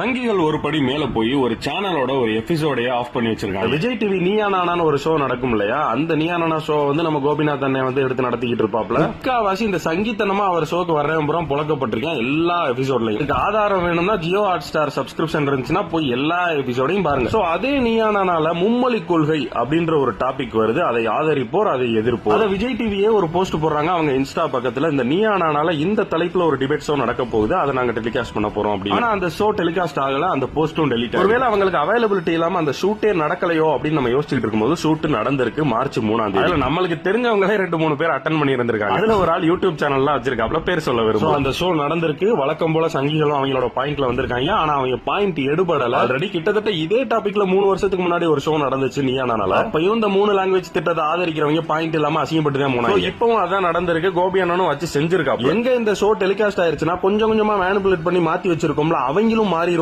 சங்கிகள் ஒரு படி மேல போய் ஒரு சேனலோட ஒரு எபிசோடைய ஆஃப் பண்ணி வச்சிருக்காங்க. விஜய் டிவி நீயா நானான்னு ஒரு ஷோ நடக்கும் இல்லையா? அந்த நீயா நானா ஷோ வந்து நம்ம கோபிநாத் அண்ணன் வந்து எடுத்து நடத்திக்கிட்டு இருப்பாப்ல. முக்காவாசி இந்த சங்கீத்தனமா அவர் ஷோக்கு வர்றேன் புறம் புழக்கப்பட்டிருக்கேன் எல்லா எபிசோட்லயும் இதுக்கு ஆதாரம் வேணும்னா ஜியோ ஹாட் ஸ்டார் சப்ஸ்கிரிப்ஷன் இருந்துச்சுன்னா போய் எல்லா எபிசோடையும் பாருங்க. சோ அதே நீயா நானால மும்மொழி கொள்கை அப்படின்ற ஒரு டாபிக் வருது. அதை ஆதரிப்போர் அதை எதிர்ப்போர். அதை விஜய் டிவியே ஒரு போஸ்ட் போடுறாங்க. அவங்க இன்ஸ்டா பக்கத்துல இந்த நீயா நானால இந்த தலைப்புல ஒரு டிபேட் ஷோ நடக்க போகுது. அதை நாங்க டெலிகாஸ்ட் பண்ண போறோம் அப்படின்னு. அந்த ஷோ டெலிகாஸ்ட் ஆகல அந்த போஸ்டும் டெலிட் ஒருவேளை அவங்களுக்கு அவைலபிலிட்டி இல்லாம அந்த ஷூட்டே நடக்கலையோ அப்படின்னு நம்ம யோசிச்சுட்டு இருக்கும்போது ஷூட் நடந்திருக்கு மார்ச் மூணாம் தேதி. அதுல நம்மளுக்கு தெரிஞ்சவங்களே ரெண்டு மூணு பேர் அட்டன் பண்ணி இருந்திருக்காங்க அதுல ஒரு ஆள் யூடியூப் சேனல்லாம் வச்சிருக்காப்ல பேர் சொல்ல விரும்பும் அந்த ஷோ நடந்திருக்கு வழக்கம் போல சங்கிகளும் அவங்களோட பாயிண்ட்ல வந்திருக்காங்க. ஆனா அவங்க பாயிண்ட் எடுபடல. ஆல்ரெடி கிட்டத்தட்ட இதே டாபிக்ல மூணு வருஷத்துக்கு முன்னாடி ஒரு ஷோ நடந்துச்சு நீயா நானால. அப்பயும் இந்த மூணு லாங்குவேஜ் திட்டத்தை ஆதரிக்கிறவங்க பாயிண்ட் இல்லாம அசிங்கப்பட்டு தான் போனாங்க இப்பவும் அதான் நடந்திருக்கு. கோபி அண்ணனும் வச்சு செஞ்சிருக்காங்க எங்க இந்த ஷோ டெலிகாஸ்ட் ஆயிருச்சுன்னா கொஞ்சம் கொஞ்சமா மேனிபுலேட் பண்ணி மாத்தி வச்சிருக்கோம்ல அவங்களும் மாறி